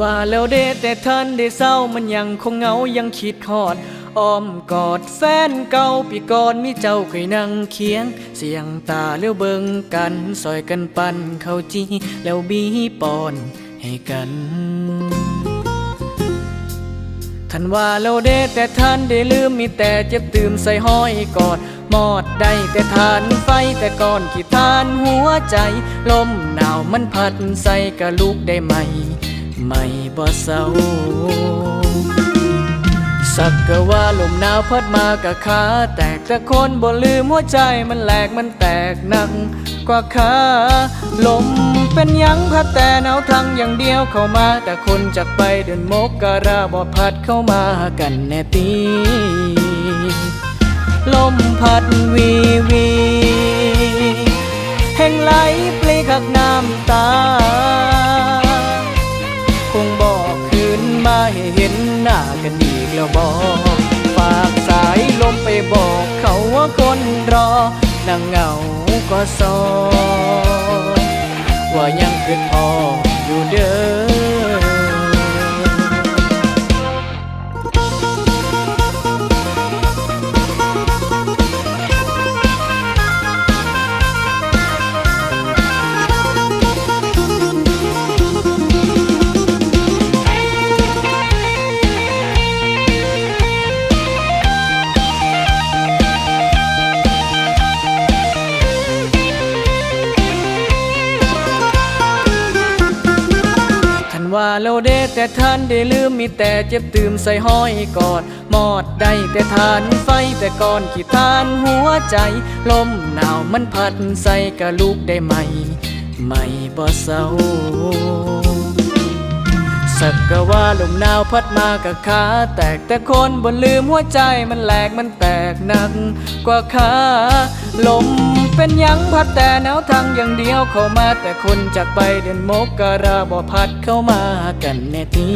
ว่าแล้วเดแต่ท่านได้เศร้ามันยังคงเหงายังคิดฮอดอ้อมกอดแฟนเก่าปีก่อนมีเจ้าเคยนั่งเคียง เสียงตาเลี้ยวเบิงกันซอยกันปันเข้าจีแล้วบีปอนให้กันท่านว่าเราเดแต่ท่านได้ลืมมีแต่เจ็บตื่มใส่ห้อยกอดหมอดได้แต่ทานไฟแต่ก่อนขี้ทานหัวใจ ลมหนาวมันพัดใส่กะลูกได้ไหม ไม่บ่เศร้าสักกะว่าลมหนาวพัดมากะขาแตกแต่คนบ่ลืมหัวใจมันแหลกมันแตกหนักกว่าขาลมเป็นยังพัดแต่หนาวทั้งอย่างเดียวเข้ามา แต่คนจากไปเดินมกกะราบ่พัดเข้ามากันแน่ตีลมพัดวี หน้ากันอีกแล้วบอกฝากสายลมไปบอกเขาว่าคนรอนางเหงาก็ซอว่ายังคืนพอ ว่าเราเด้แต่ท่านได้ลืมมีแต่เจ็บตื่มใส่ห้อยกอดหมอดได้แต่ทานไฟแต่ก่อนขี้ทานหัวใจ ลมหนาวมันพัดใส่กะลูกได้ไหม ไม่บ่เศร้าสักกะว่าลมหนาวพัดมากะขาแตกแต่คนบนลืมหัวใจมันแหลกมันแตกหนักกว่าขาลม เป็นยังพัดแต่หนาวทางอย่างเดียวเข้ามา แต่คนจากไปเดินมกกะราบ่พัดเข้ามากันแน่ที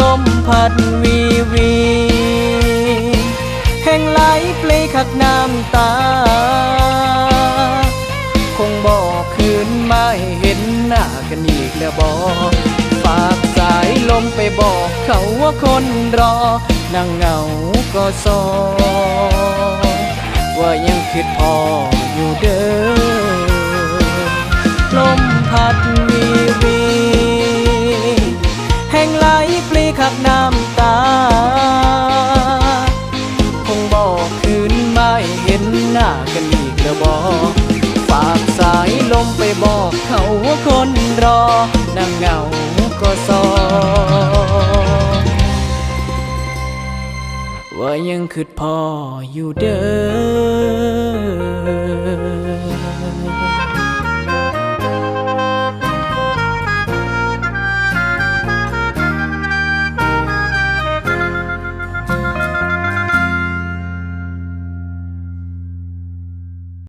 ลมพัดวีวีแห่งไหลปลีขักน้ำตา คงบอกคืนมาให้เห็นหน้ากันอีกแล้วบอกฝากสายลมไปบอกเขาว่าคนรอนางเหงาก็ซอ ว่ายังคิดพออยู่เด้อลมพัดวีวีแห่งไหลปลีขักน้ำตา คงบอกคืนมาเห็นหน้ากันอีกแล้วบอกฝากสายลมไปบอกเขาว่าคนรอนางเหงาก็ซอ ว่ายังคืดพ่ออยู่เด้อ